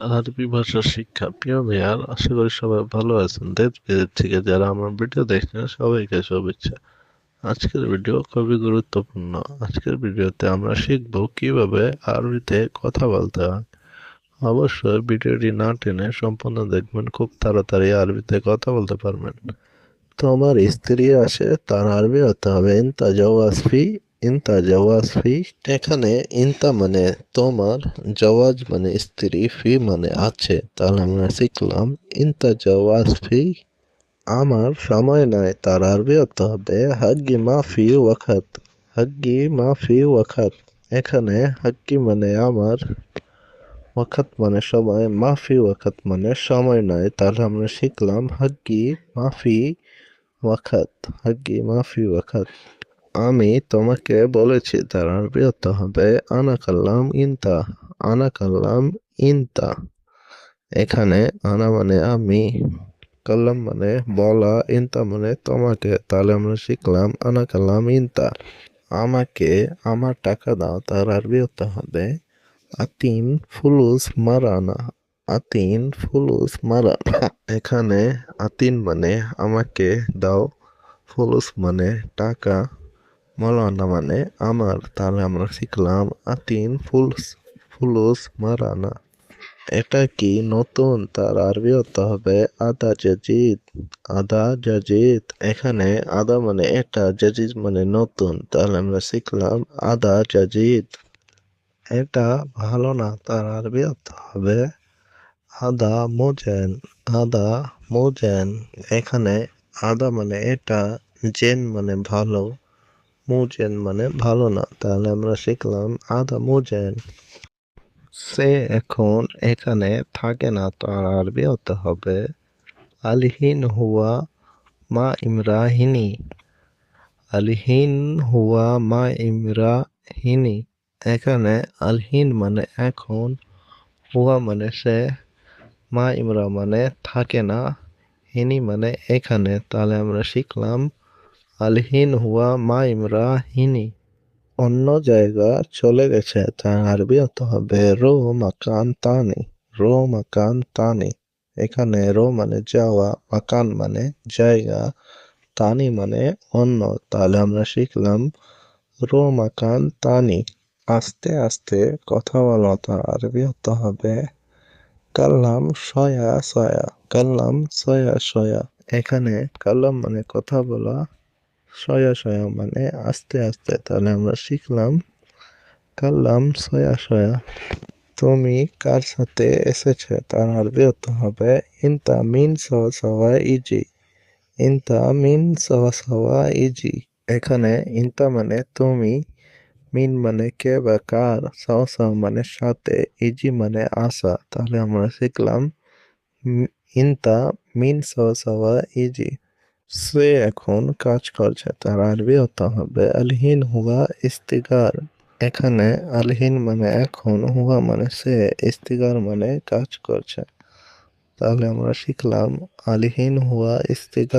আরবি ভাষা শিক্ষা। প্রিয় ভাইয়ার, আশা করি সবাই ভালো আছেন। দেশ বিদেশ থেকে যারা আমার ভিডিও দেখছেন, সবাইকে শুভেচ্ছা। আজকের ভিডিও খুবই গুরুত্বপূর্ণ। আজকের ভিডিওতে আমরা শিখব কীভাবে আরবিতে কথা বলতে হয়। অবশ্যই ভিডিওটি না টেনে সম্পূর্ণ দেখবেন, খুব তাড়াতাড়ি আরবিতে কথা বলতে পারবেন। তো আমার স্ত্রী আসে, তার আরবি হতে হবে ইনতা ইনতা জওয়াজফি এখানে ইনতা মানে তোমার, জওয়াজ মানে স্ত্রী, ফি মানে আছে, তাহলে আমরা শিখলাম, ইনতা জওয়াজফি আমার সময় নাই, তার আরবি হতে হবে হাগ্গি মাফি ওয়াখাত হাগ্গি মাফি ওয়াখাত এখানে হাগ্গি মানে আমার ওয়াখাত মানে সময় মাফি ওয়াখাত মানে সময় নাই তাহলে আমরা শিখলাম হাগ্গি মাফি ওয়াখাত হাগ্গি মাফি ওয়াখাত আমি তোমাকে বলেছি তার আরবি হতে হবে। আনা কাল্লাম ইনতা, আনা কাল্লাম ইনতা। এখানে আনা মানে আমি, কাল্লাম মানে বলা, ইনতা মানে তোমাকে। তাহলে আমরা শিখলাম আনা কাল্লাম ইনতা। আমাকে আমার টাকা দাও তার আরবি হতে হবে। আতিন ফুলুস মারানা, আতিন ফুলুস মারানা। এখানে আতিন মানে আমাকে দাও, ফুলুস মানে টাকা। মলানা মানে আমার তাহলে আমরা শিখলাম আতিন ফুলস, ফুলুস মারানা। এটা কি নতুন? তার আরবি হতে হবে আদা জাজিদ। আদা জাজিদ, এখানে আদা মানে এটা, জাজিদ মানে নতুন। তাহলে আমরা শিখলাম আদা জাজিদ। এটা ভালো না, তার আরবি হতে হবে আদা মোজেন আদা মোজেন। এখানে আদা মানে এটা, জেন মানে ভালো। মুজেন মানে ভালো না, তাহলে আমরা শিখলাম আদা মুজেন। সে এখন এখানে থাকে না তার আরবি হতে হবে। আলহিন হুয়া মা ইমরাহিনী। আলহিন হুয়া মা ইমরাহিনী। এখানে আলহিন মানে এখন, হুয়া মানে সে, মা ইমরা মানে থাকে না, হিনি মানে এখানে। তাহলে আমরা শিখলাম আলহিন হুয়া মা ইমরা হিনি অন্য জায়গা চলে গেছে। তার আরবি হতে হবে, রো মাকান তানি, রো মাকান তানি। এখানে রো মানে যাওয়া, মাকান মানে জায়গা, তানি মানে অন্য। তাহলে আমরা শিখলাম, রো মাকান তানি। আস্তে আস্তে কথা বলা, তার আরবি হতে হবে, কাল্লাম সয়া সয়া, কাল্লাম সয়া সয়া। এখানে কাল্লাম মানে কথা বলা সয়া সয়া মানে আস্তে আস্তে তাহলে আমরা শিখলাম। কাল্লাম সয়া সয়া তুমি কার সাথে এসেছে? তার আরবি হতে হবে, ইনতা মিন সওয়া সওয়া ইজি। ইনতা মিন সওয়া সওয়া ইজি। এখানে ইনতা মানে তুমি, মিন মানে কে বা কার, সওয়া সওয়া মানে সাথে, ইজি মানে আসা। তাহলে আমরা শিখলাম ইনতা মিন সওয়া সওয়া ইজি। সে এখন কাজ করছে, তার আরবি হতে হবে আলহিন হুয়া ইস্তিগার। এখানে আলহিন মানে এখন, হুয়া মানে সে, ইস্তিগার মানে কাজ করছে। তাহলে আমরা শিখলাম আলহিন হুয়া ইস্তিগার।